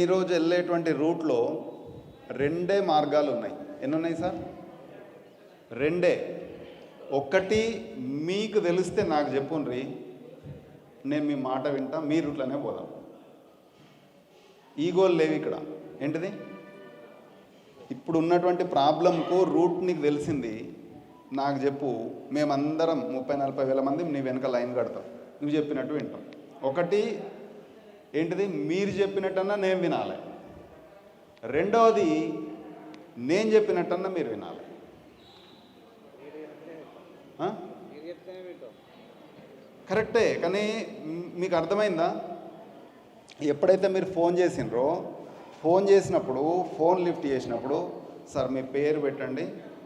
ఈరోజు వెళ్ళేటువంటి రూట్లో రెండే మార్గాలు ఉన్నాయి. ఎన్ని ఉన్నాయి సార్? రెండే. ఒక్కటి మీకు తెలిస్తే నాకు చెప్పుండ్రి నేను మీ మాట వింటా మీ రూట్లోనే పోదాం. ఈగోలు లేవు ఇక్కడ. ఏంటిది? ఇప్పుడు ఉన్నటువంటి ప్రాబ్లంకు రూట్ నీకు తెలిసింది నాకు చెప్పు మేమందరం ముప్పై నలభై వేల మంది నీ వెనక లైన్ కడతాం. నువ్వు చెప్పినట్టు వింటాం. ఒకటి ఏంటిది? మీరు చెప్పినట్టన్నా నేను వినాలి. రెండవది నేను చెప్పినట్టన్నా మీరు వినాలి. కరెక్టే కానీ మీకు అర్థమైందా? ఎప్పుడైతే మీరు ఫోన్ చేసినరో ఫోన్ చేసినప్పుడు ఫోన్ లిఫ్ట్ చేసినప్పుడు సార్ మీ పేరు పెట్టండి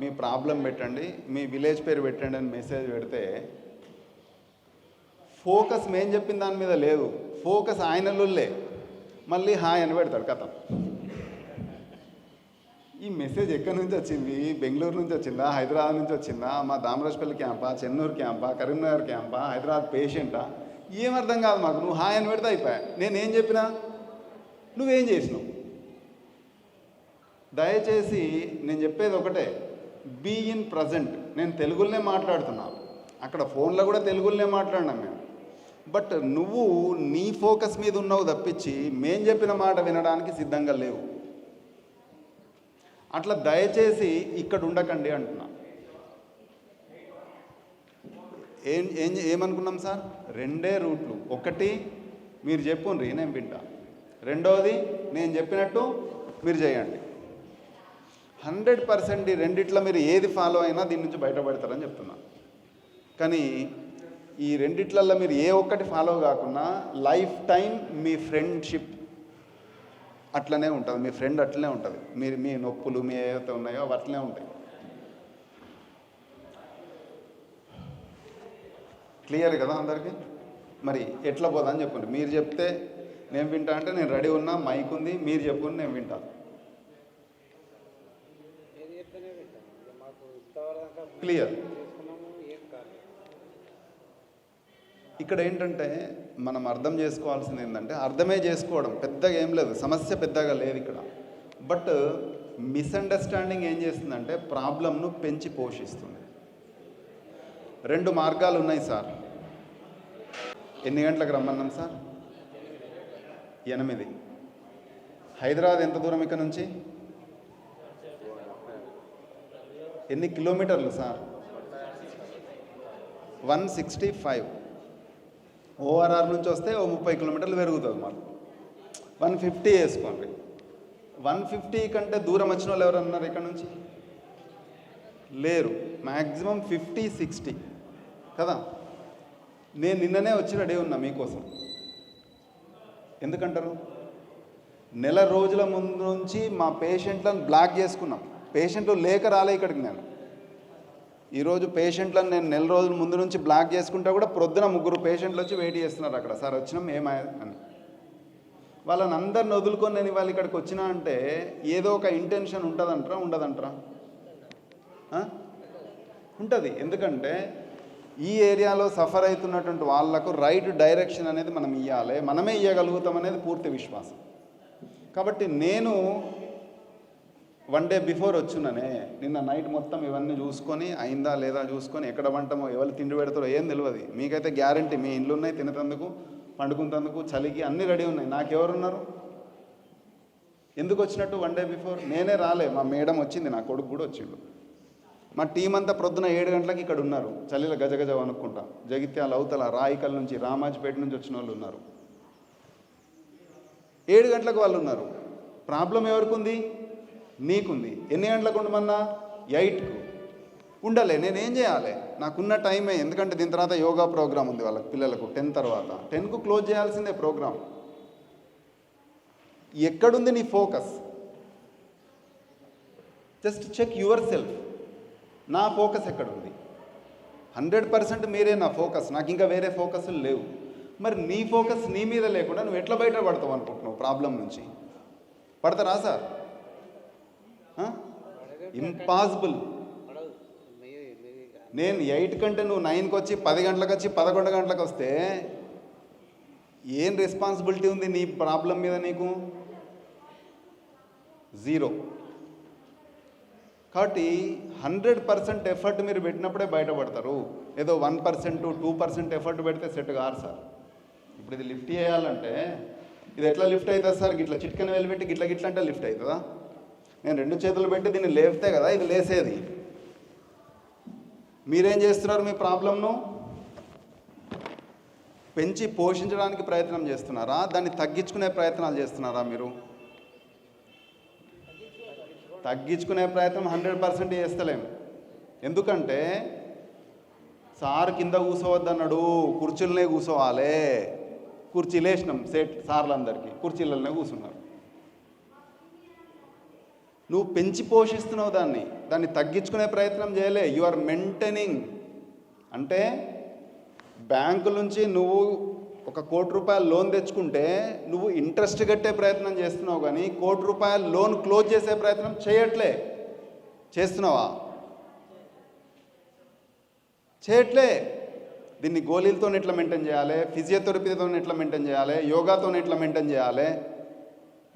మీ ప్రాబ్లం పెట్టండి మీ విలేజ్ పేరు పెట్టండి అని మెసేజ్ పెడితే ఫోకస్ మేము చెప్పిన దాని మీద లేదు. ఫోకస్ ఆయనలోళ్ళే మళ్ళీ హాయ్ అని పెడతాడు కథ. ఈ మెసేజ్ ఎక్కడి నుంచి వచ్చింది? బెంగళూరు నుంచి వచ్చిందా? హైదరాబాద్ నుంచి వచ్చిందా? మా దామరాజపల్లి క్యాంపా చెన్నూరు క్యాంపా కరీంనగర్ క్యాంపా హైదరాబాద్ పేషెంటా? ఏం అర్థం కాదు మాకు. నువ్వు హాయ్ అని పెడితే అయిపోయా. నేనేం చెప్పినా? నువ్వేం చేసినావు? దయచేసి నేను చెప్పేది ఒకటే. Be in present. నేను తెలుగులోనే మాట్లాడుతున్నాను అక్కడ ఫోన్లో కూడా తెలుగులోనే మాట్లాడినాం మేము. బట్ నువ్వు నీ ఫోకస్ మీద ఉన్నావు తప్పించి మేం చెప్పిన మాట వినడానికి సిద్ధంగా లేవు. అట్లా దయచేసి ఇక్కడ ఉండకండి అంటున్నా. ఏం ఏం ఏమనుకున్నాం సార్? రెండే రూట్లు. ఒకటి మీరు చెప్పుండ్రి నేను వింటా. రెండవది నేను చెప్పినట్టు మీరు చేయండి. హండ్రెడ్ పర్సెంట్ ఈ రెండిట్లో మీరు ఏది ఫాలో అయినా దీని నుంచి బయటపడతారని చెప్తున్నా. కానీ ఈ రెండిట్లల్లో మీరు ఏ ఒక్కటి ఫాలో కాకుండా లైఫ్ టైం మీ ఫ్రెండ్షిప్ అట్లనే ఉంటుంది. మీ ఫ్రెండ్ అట్లనే ఉంటుంది. మీరు మీ నొప్పులు మీ ఏవైతే ఉన్నాయో అవి అట్లనే ఉంటాయి. క్లియర్ కదా అందరికీ? మరి ఎట్లా పోదని చెప్పండి. మీరు చెప్తే నేను వింటా అంటే నేను రెడీ ఉన్నా మైక్ ఉంది మీరు చెప్పుకుని నేను వింటా. ఏది చెప్తేనే వింటాం. ఇక మాకు ఇంతవరకు క్లియర్ చేసుకున్నాము ఏం కాదు ఇక్కడ ఏంటంటే మనం అర్థం చేసుకోవాల్సింది ఏంటంటే అర్థమే చేసుకోవడం పెద్దగా ఏం లేదు సమస్య పెద్దగా లేదు ఇక్కడ. బట్ మిస్అండర్స్టాండింగ్ ఏం చేస్తుందంటే ప్రాబ్లంను పెంచి పోషిస్తుంది. రెండు మార్గాలు ఉన్నాయి సార్. ఎన్ని గంటలకు రమ్మన్నాం సార్? ఎనిమిది. హైదరాబాద్ ఎంత దూరం ఇక్కడ నుంచి? ఎన్ని కిలోమీటర్లు sir? One sixty five. ORR నుంచి వస్తే ఓ ముప్పై కిలోమీటర్లు పెరుగుతుంది మాకు. వన్ ఫిఫ్టీ వేసుకోండి. వన్ ఫిఫ్టీ కంటే దూరం వచ్చిన వాళ్ళు ఎవరు అన్నారు ఇక్కడ నుంచి? లేరు. Maximum fifty sixty. కదా? నేను నిన్ననే వచ్చి రెడీ ఉన్నా మీకోసం. ఎందుకంటారు? నెల రోజుల ముందు నుంచి మా పేషెంట్లను బ్లాక్ చేసుకున్నాం. పేషెంట్లు లేక రాలే ఇక్కడికి నేను. ఈరోజు పేషెంట్లను నేను నెల రోజుల ముందు నుంచి బ్లాక్ చేసుకుంటా కూడా ప్రొద్దున ముగ్గురు పేషెంట్లు వచ్చి వెయిట్ చేస్తున్నారు అక్కడ. సార్ వచ్చినాం ఏమై అని. వాళ్ళని అందరిని వదులుకొని నేను ఇవాళ ఇక్కడికి వచ్చినా అంటే ఏదో ఒక ఇంటెన్షన్ ఉంటుందంటారా ఉండదంటారా? ఉంటుంది. ఎందుకంటే ఈ ఏరియాలో సఫర్ అవుతున్నటువంటి వాళ్ళకు రైట్ డైరెక్షన్ అనేది మనం ఇవ్వాలి మనమే ఇవ్వగలుగుతాం అనేది పూర్తి విశ్వాసం. కాబట్టి నేను వన్ డే బిఫోర్ వచ్చుననే నిన్న నైట్ మొత్తం ఇవన్నీ చూసుకొని అయిందా లేదా చూసుకొని ఎక్కడ వంటమో ఎవరు తిండి పెడతారో ఏం తెలియదు మీకైతే గ్యారంటీ మీ ఇండ్లు ఉన్నాయి తినేటందుకు పండుకునేందుకు చలికి అన్నీ రెడీ ఉన్నాయి. నాకెవరున్నారు? ఎందుకు వచ్చినట్టు వన్ డే బిఫోర్ నేనే రాలే. మా మేడం వచ్చింది నా కొడుకు కూడా వచ్చిండు. మా టీం అంతా ప్రొద్దున ఏడు గంటలకు ఇక్కడ ఉన్నారు. చలిలో గజగజ అనుకుంటా జగిత్యాల అవతల రాయికల్ నుంచి రామాజిపేట నుంచి వచ్చిన వాళ్ళు ఉన్నారు. ఏడు గంటలకు వాళ్ళు ఉన్నారు. ప్రాబ్లం ఎవరికి ఉంది నీకుంది. ఎన్ని గంటలకు ఉండమన్నా? ఎయిట్కు. ఉండలే నేనేం చేయాలి? నాకున్న టైమే ఎందుకంటే దీని తర్వాత యోగా ప్రోగ్రామ్ ఉంది వాళ్ళకి పిల్లలకు టెన్ తర్వాత. టెన్కు క్లోజ్ చేయాల్సిందే ప్రోగ్రామ్. ఎక్కడుంది నీ ఫోకస్? Just check yourself. నా ఫోకస్ ఎక్కడుంది? హండ్రెడ్ పర్సెంట్ మీరే నా ఫోకస్. నాకు ఇంకా వేరే ఫోకస్లు లేవు. మరి నీ ఫోకస్ నీ మీద లేకుండా నువ్వు ఎట్లా బయట పడతావు అనుకుంటున్నావు ప్రాబ్లం నుంచి? పడతారా సార్? ఇంపాసిబుల్ నేను ఎయిట్ కంటే నువ్వు నైన్కి వచ్చి పది గంటలకు వచ్చి పదకొండు గంటలకు వస్తే ఏం రెస్పాన్సిబిలిటీ ఉంది నీ ప్రాబ్లం మీద నీకు? జీరో కాబట్టి హండ్రెడ్ పర్సెంట్ ఎఫర్ట్ మీరు పెట్టినప్పుడే బయటపడతారు. ఏదో one percent two percent effort పెడితే సెట్ కారు సార్. ఇప్పుడు ఇది లిఫ్ట్ చేయాలంటే ఇది ఎట్లా లిఫ్ట్ అవుతుంది సార్? గిట్లా చిట్కని వెళ్ళి పెట్టి గిట్ల గిట్ల అంటే లిఫ్ట్ అవుతుందా? నేను రెండు చేతులు పెట్టి దీన్ని లేపితే కదా ఇది లేసేది. మీరేం చేస్తున్నారు మీ ప్రాబ్లంను పెంచి పోషించడానికి ప్రయత్నం చేస్తున్నారా? దాన్ని తగ్గించుకునే ప్రయత్నాలు చేస్తున్నారా మీరు? తగ్గించుకునే ప్రయత్నం హండ్రెడ్ పర్సెంట్ చేస్తలేం. ఎందుకంటే సార్ కింద కూర్చోవద్దన్నాడు కుర్చీలనే కూర్చోవాలి కుర్చీలు వేసినాం సెట్ సార్లందరికీ కుర్చీలనే కూర్చున్నారు నువ్వు పెంచి పోషిస్తున్నావు దాన్ని. దాన్ని తగ్గించుకునే ప్రయత్నం చేయలే. యు ఆర్ మెయింటైనింగ్ అంటే బ్యాంకు నుంచి నువ్వు ఒక కోటి రూపాయల లోన్ తెచ్చుకుంటే నువ్వు ఇంట్రెస్ట్ కట్టే ప్రయత్నం చేస్తున్నావు కానీ కోటి రూపాయల లోన్ క్లోజ్ చేసే ప్రయత్నం చేయట్లే. చేస్తున్నావా? చేయట్లే. దీన్ని గోళీలతో ఎట్లా మెయింటైన్ చేయాలి ఫిజియోథెరపీతో ఎట్లా మెయింటైన్ చేయాలి యోగాతో ఎట్లా మెయింటైన్ చేయాలి.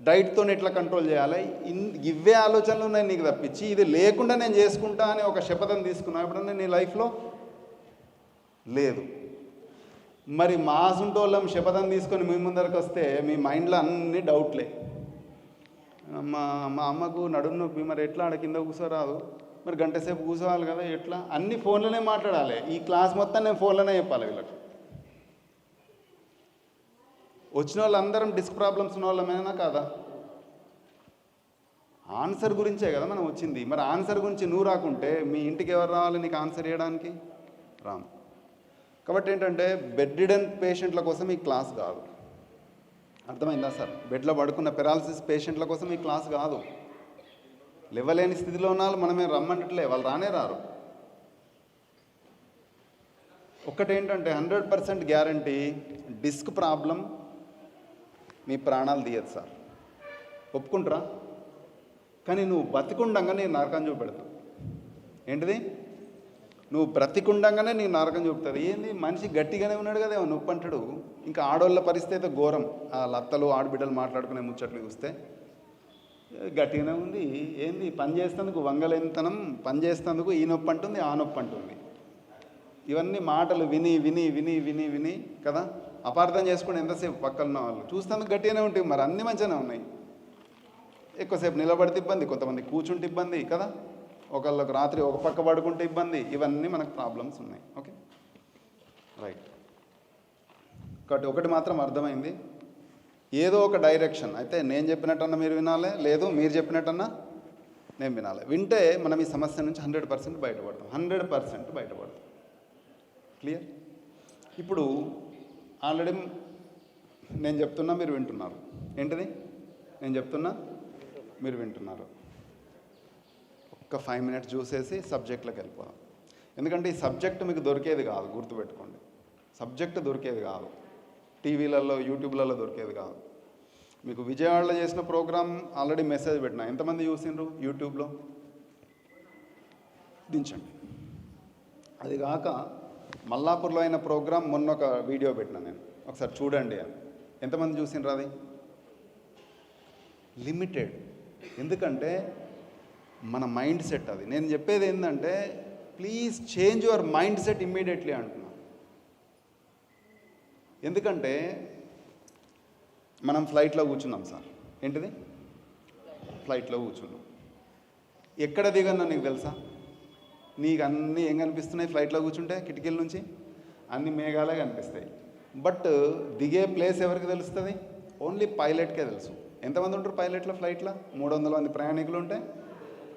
డైట్తో ఎట్లా కంట్రోల్ చేయాలి? ఇన్ ఇవే ఆలోచనలు ఉన్నాయి నీకు తప్పించి. ఇది లేకుండా నేను చేసుకుంటా అని ఒక శపథం తీసుకున్నా ఎప్పుడన్నా నీ లైఫ్లో? లేదు. మరి మాసుంటోళ్ళం శపథం తీసుకొని మీ ముందరకు వస్తే మీ మైండ్లో అన్ని డౌట్లే. మా మా అమ్మకు నడుము నొప్పి. మరి ఎట్లా ఆడ కింద కూర్చోరాదు మరి గంట సేపు కూర్చోవాలి కదా ఎట్లా? అన్ని ఫోన్లోనే మాట్లాడాలి. ఈ క్లాస్ మొత్తం నేను ఫోన్లోనే చెప్పాలి వీళ్ళకి. వచ్చిన వాళ్ళందరం డిస్క్ ప్రాబ్లమ్స్ ఉన్న వాళ్ళమేనా కాదా? ఆన్సర్ గురించే కదా మనం వచ్చింది. మరి ఆన్సర్ గురించి నువ్వు రాకుంటే మీ ఇంటికి ఎవరు రావాలి నీకు ఆన్సర్ ఇవ్వడానికి రాము. కాబట్టి ఏంటంటే బెడ్ రిడన్ పేషెంట్ల కోసం ఈ క్లాస్ కాదు. అర్థమైందా సార్? బెడ్లో పడుకున్న పెరాలసిస్ పేషెంట్ల కోసం ఈ క్లాస్ కాదు. లేవలేని స్థితిలో ఉన్న మనమే రమ్మంటట్లే వాళ్ళు రానే రారు. ఒక్కటేంటంటే hundred percent guarantee disc problem మీ ప్రాణాలు తీయదు సార్. ఒప్పుకుంటారా? కానీ నువ్వు బతికుండంగా నేను నరకం చూపెడతావు ఏంటిది? నువ్వు బ్రతికుండంగానే నీ నరకం చూపుతుంది. ఏంది? మనిషి గట్టిగానే ఉన్నాడు కదా ఏమో నొప్పి అంటాడు. ఇంకా ఆడోళ్ళ పరిస్థితి అయితే ఘోరం. ఆ లత్తలు ఆడబిడ్డలు మాట్లాడుకునే ముచ్చట్లు చూస్తే. గట్టిగానే ఉంది. ఏంది? పని చేస్తేందుకు వంగలేనితనం పని చేస్తేందుకు ఈ నొప్పి అంటుంది ఆ నొప్పి అంటుంది. ఇవన్నీ మాటలు విని విని విని విని విని కదా? అపార్థం చేసుకుని ఎంతసేపు పక్కన ఉన్న వాళ్ళు? చూస్తేందుకు గట్టిగానే ఉంటాయి. మరి అన్ని మంచిగానే ఉన్నాయి. ఎక్కువసేపు నిలబడితే ఇబ్బంది. కొంతమంది కూర్చుంటే ఇబ్బంది కదా. ఒకళ్ళకి రాత్రి ఒక పక్క పడుకుంటే ఇబ్బంది. ఇవన్నీ మనకు ప్రాబ్లమ్స్ ఉన్నాయి. ఓకే రైట్ కాబట్టి ఒకటి మాత్రం అర్థమైంది. ఏదో ఒక డైరెక్షన్ అయితే నేను చెప్పినట్టన్నా మీరు వినాలి. లేదు మీరు చెప్పినట్టన్నా నేను వినాలి. వింటే మనం ఈ సమస్య నుంచి హండ్రెడ్ పర్సెంట్ బయటపడతాం. హండ్రెడ్ పర్సెంట్ బయటపడతాం. క్లియర్ ఇప్పుడు ఆల్రెడీ నేను చెప్తున్నా మీరు వింటున్నారు. ఏంటిది? నేను చెప్తున్నా మీరు వింటున్నారు. ఒక్క ఫైవ్ మినిట్స్ చూసేసి సబ్జెక్ట్లోకి వెళ్ళిపోదాం. ఎందుకంటే ఈ సబ్జెక్ట్ మీకు దొరికేది కాదు గుర్తుపెట్టుకోండి. సబ్జెక్ట్ దొరికేది కాదు. టీవీలలో యూట్యూబ్లలో దొరికేది కాదు. మీకు విజయవాడలో చేసిన ప్రోగ్రామ్ ఆల్రెడీ మెసేజ్ పెట్టిన. ఎంతమంది చూసిండ్రు యూట్యూబ్లో దించండి. అది కాక మల్లాపూర్లో అయిన ప్రోగ్రామ్ మొన్న ఒక వీడియో పెట్టిన నేను. ఒకసారి చూడండి అని. ఎంతమంది చూసిండ్రు అది? లిమిటెడ్. ఎందుకంటే మన మైండ్ సెట్ అది. నేను చెప్పేది ఏంటంటే please change your mindset immediately అంటున్నా. ఎందుకంటే మనం ఫ్లైట్లో కూర్చున్నాం సార్. ఏంటిది? ఫ్లైట్లో కూర్చున్నాం. ఎక్కడ దిగన్నా నీకు తెలుసా? నీకు అన్నీ ఏం కనిపిస్తున్నాయి? ఫ్లైట్లో కూర్చుంటే కిటికీల నుంచి అన్ని మేఘాలే కనిపిస్తాయి. బట్ దిగే ప్లేస్ ఎవరికి తెలుస్తుంది? ఓన్లీ పైలట్కే తెలుసు. ఎంతమంది ఉంటారు పైలట్లో ఫ్లైట్లో మూడు వందల మంది ప్రయాణికులు ఉంటే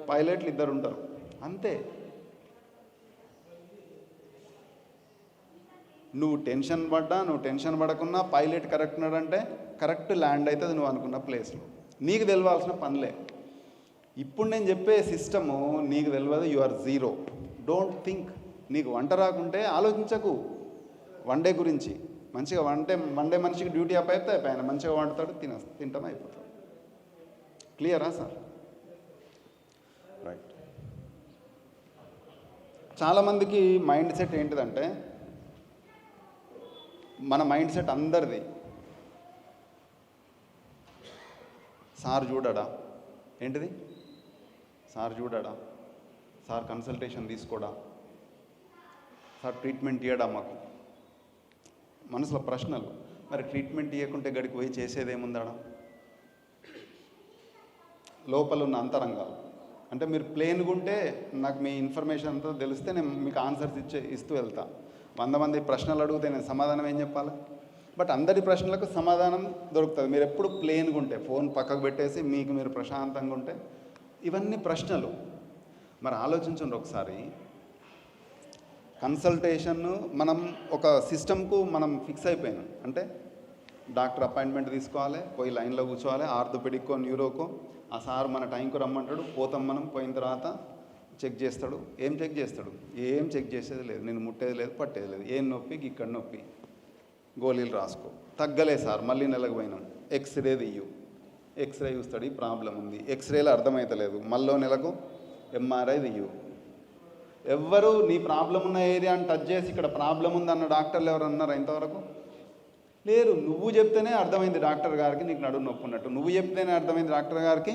పైలట్లు ఇద్దరు ఉంటారు. అంతే. నువ్వు టెన్షన్ పడ్డా నువ్వు టెన్షన్ పడకున్నా పైలట్ కరెక్ట్ ఉన్నాడంటే కరెక్ట్ ల్యాండ్ అవుతుంది నువ్వు అనుకున్న ప్లేస్లో నీకు తెలియాల్సిన పనిలే. ఇప్పుడు నేను చెప్పే సిస్టము నీకు తెలియదు you are zero don't think నీకు వంట రాకుంటే ఆలోచించకు. వన్ డే గురించి. మంచిగా వంటే మండే మనిషికి డ్యూటీ అప్ అయితే ఆయన మంచిగా వండుతాడు తిన తింటాం అయిపోతాడు క్లియరా సార్? రైట్ చాలామందికి మైండ్ సెట్ ఏంటిదంటే మన మైండ్ సెట్ అందరిది. సార్ చూడడా? ఏంటిది? సార్ చూడడా? సార్ కన్సల్టేషన్ తీసుకోడా? సార్ ట్రీట్మెంట్ ఇవ్వడా మాకు? మనసులో ప్రశ్నలు. మరి ట్రీట్మెంట్ ఇవ్వకుంటే గడికి పోయి చేసేది లోపల ఉన్న అంతరంగాలు. అంటే మీరు ప్లేన్గా ఉంటే నాకు మీ ఇన్ఫర్మేషన్ అంతా తెలిస్తే నేను మీకు ఆన్సర్స్ ఇచ్చే ఇస్తూ వెళ్తా. వంద మంది ప్రశ్నలు అడిగితే నేను సమాధానం ఏం చెప్పాలి? బట్ అందరి ప్రశ్నలకు సమాధానం దొరుకుతుంది. మీరు ఎప్పుడు ప్లేన్గా ఉంటే ఫోన్ పక్కకు పెట్టేసి మీకు మీరు ప్రశాంతంగా ఉంటే ఇవన్నీ ప్రశ్నలు. మరి ఆలోచించండి ఒకసారి. కన్సల్టేషన్ మనం ఒక సిస్టమ్కు మనం ఫిక్స్ అయిపోయినాం. అంటే డాక్టర్ అపాయింట్మెంట్ తీసుకోవాలి పోయి లైన్లో కూర్చోవాలి ఆర్థోపెడిక్కో న్యూరోకో. ఆ సార్ మన టైంకు రమ్మంటాడు పోతాం మనం పోయిన తర్వాత చెక్ చేస్తాడు. ఏం చెక్ చేస్తాడు? ఏం చెక్ చేసేది లేదు. నేను ముట్టేది లేదు పట్టేది లేదు. ఏం నొప్పి? ఇక్కడ నొప్పి. గోళీలు రాసుకో. తగ్గలే సార్ మళ్ళీ నెలకు పోయినాం. ఎక్స్రే తీయు ఎక్స్రే చూస్తాడు ఈ ప్రాబ్లం ఉంది. ఎక్స్రేలో అర్థమవుతలేదు మళ్ళీ నెలకు ఎంఆర్ఐ తీయు ఎవ్వరు నీ ప్రాబ్లం ఉన్న ఏరియాని టచ్ చేసి ఇక్కడ ప్రాబ్లం ఉంది అన్న డాక్టర్లు ఎవరు అన్నారు ఇంతవరకు? లేరు. నువ్వు చెప్తేనే అర్థమైంది డాక్టర్ గారికి నీకు నడుము నొప్పి ఉన్నట్టు నువ్వు చెప్తేనే అర్థమైంది డాక్టర్ గారికి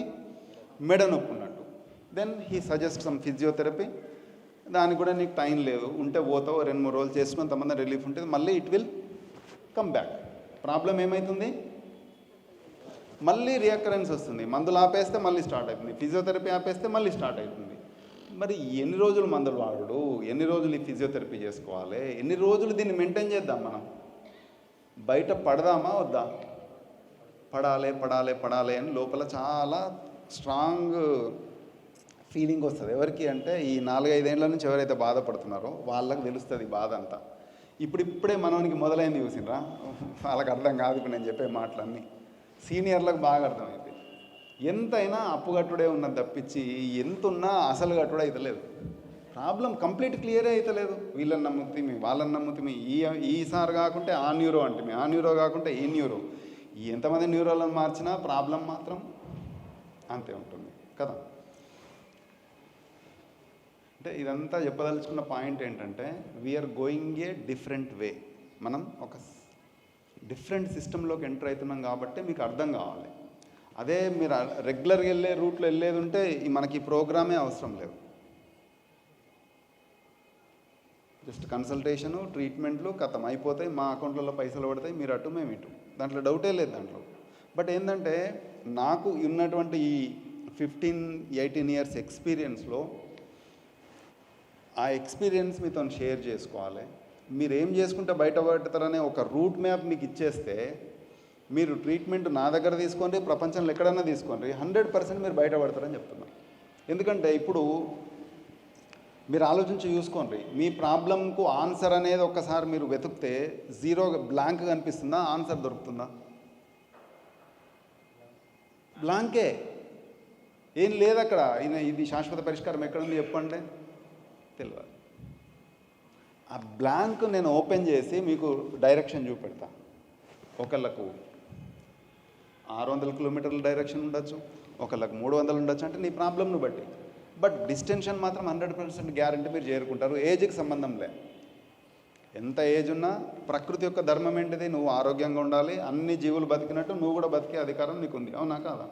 మెడ నొప్పి ఉన్నట్టు then he suggest some physiotherapy దానికి కూడా నీకు టైం లేదు. ఉంటే పోతావు రెండు మూడు రోజులు చేసుకుని తమంది రిలీఫ్ ఉంటుంది. మళ్ళీ it will come back problem ఏమవుతుంది మళ్ళీ రియకరెన్స్ వస్తుంది. మందులు ఆపేస్తే మళ్ళీ స్టార్ట్ అవుతుంది. ఫిజియోథెరపీ ఆపేస్తే మళ్ళీ స్టార్ట్ అవుతుంది. మరి ఎన్ని రోజులు మందులు వాడు ఎన్ని రోజులు ఈ ఫిజియోథెరపీ చేసుకోవాలి? ఎన్ని రోజులు దీన్ని మెయింటైన్ చేద్దాం మనం? బయట పడదామా? వద్దా? పడాలి పడాలి పడాలి అని లోపల చాలా స్ట్రాంగ్ ఫీలింగ్ వస్తుంది. ఎవరికి అంటే ఈ నాలుగైదేళ్ళ నుంచి ఎవరైతే బాధపడుతున్నారో వాళ్ళకి తెలుస్తుంది బాధ అంతా. ఇప్పుడిప్పుడే మనోనికి మొదలైంది చూసినరా వాళ్ళకి అర్థం కాదు ఇప్పుడు నేను చెప్పే మాటలన్నీ. సీనియర్లకు బాగా అర్థమైంది. ఎంతైనా అప్పు కట్టుడే ఉన్నది తప్పించి ఎంత ఉన్నా అసలు కట్టుడే అవుతలేదు ప్రాబ్లం కంప్లీట్ క్లియరే అవుతలేదు వీళ్ళని నమ్ముతుంది వాళ్ళని నమ్ముతుంది ఈ ఈసారి కాకుంటే ఆ న్యూరో అంటే ఆ న్యూరో కాకుంటే ఈ న్యూరో? ఎంతమంది న్యూరోలను మార్చినా ప్రాబ్లం మాత్రం అంతే ఉంటుంది కదా? అంటే ఇదంతా చెప్పదలుచుకున్న పాయింట్ ఏంటంటే we are going a different way మనం ఒక డిఫరెంట్ సిస్టంలోకి ఎంటర్ అవుతున్నాం కాబట్టి మీకు అర్థం కావాలి. అదే మీరు రెగ్యులర్గా వెళ్ళే రూట్లో వెళ్ళేది ఉంటే ఈ మనకి ప్రోగ్రామే అవసరం లేదు. జస్ట్ కన్సల్టేషను ట్రీట్మెంట్లు కథం అయిపోతాయి మా అకౌంట్లలో పైసలు పడతాయి మీరు అటు మేము ఇటు. దాంట్లో డౌటే లేదు దాంట్లో. బట్ ఏంటంటే నాకు ఉన్నటువంటి ఈ ఫిఫ్టీన్ ఎయిటీన్ ఇయర్స్ ఎక్స్పీరియన్స్లో ఆ ఎక్స్పీరియన్స్ మీతో షేర్ చేసుకోవాలి. మీరు ఏం చేసుకుంటే బయటపడతారనే ఒక రూట్ మ్యాప్ మీకు ఇచ్చేస్తే మీరు ట్రీట్మెంట్ నా దగ్గర తీసుకోండి ప్రపంచంలో ఎక్కడైనా తీసుకోండి హండ్రెడ్ పర్సెంట్ మీరు బయటపడతారని చెప్తున్నాను ఎందుకంటే ఇప్పుడు మీరు ఆలోచించి చూసుకోండి మీ ప్రాబ్లంకు ఆన్సర్ అనేది ఒక్కసారి మీరు వెతుకుతే జీరో బ్లాంక్ కనిపిస్తుందా ఆన్సర్ దొరుకుతుందా? బ్లాంకే. ఏం లేదు అక్కడ ఇది శాశ్వత పరిష్కారం ఎక్కడుంది చెప్పండి. తెలియదు. ఆ బ్లాంక్ నేను ఓపెన్ చేసి మీకు డైరెక్షన్ చూపెడతా. ఒకళ్ళకు ఆరు వందల కిలోమీటర్ల డైరెక్షన్ ఉండొచ్చు ఒకళ్ళకు మూడు వందలు ఉండొచ్చు అంటే నీ ప్రాబ్లంను బట్టి. బట్ డిస్టెన్షన్ మాత్రం హండ్రెడ్ పర్సెంట్ గ్యారంటీ మీరు చేరుకుంటారు ఏజ్కి సంబంధం లే. ఎంత ఏజ్ ఉన్నా ప్రకృతి యొక్క ధర్మం ఏంటిది? నువ్వు ఆరోగ్యంగా ఉండాలి అన్ని జీవులు బతికినట్టు నువ్వు కూడా బతికే అధికారం నీకు ఉంది అవునా కాదా?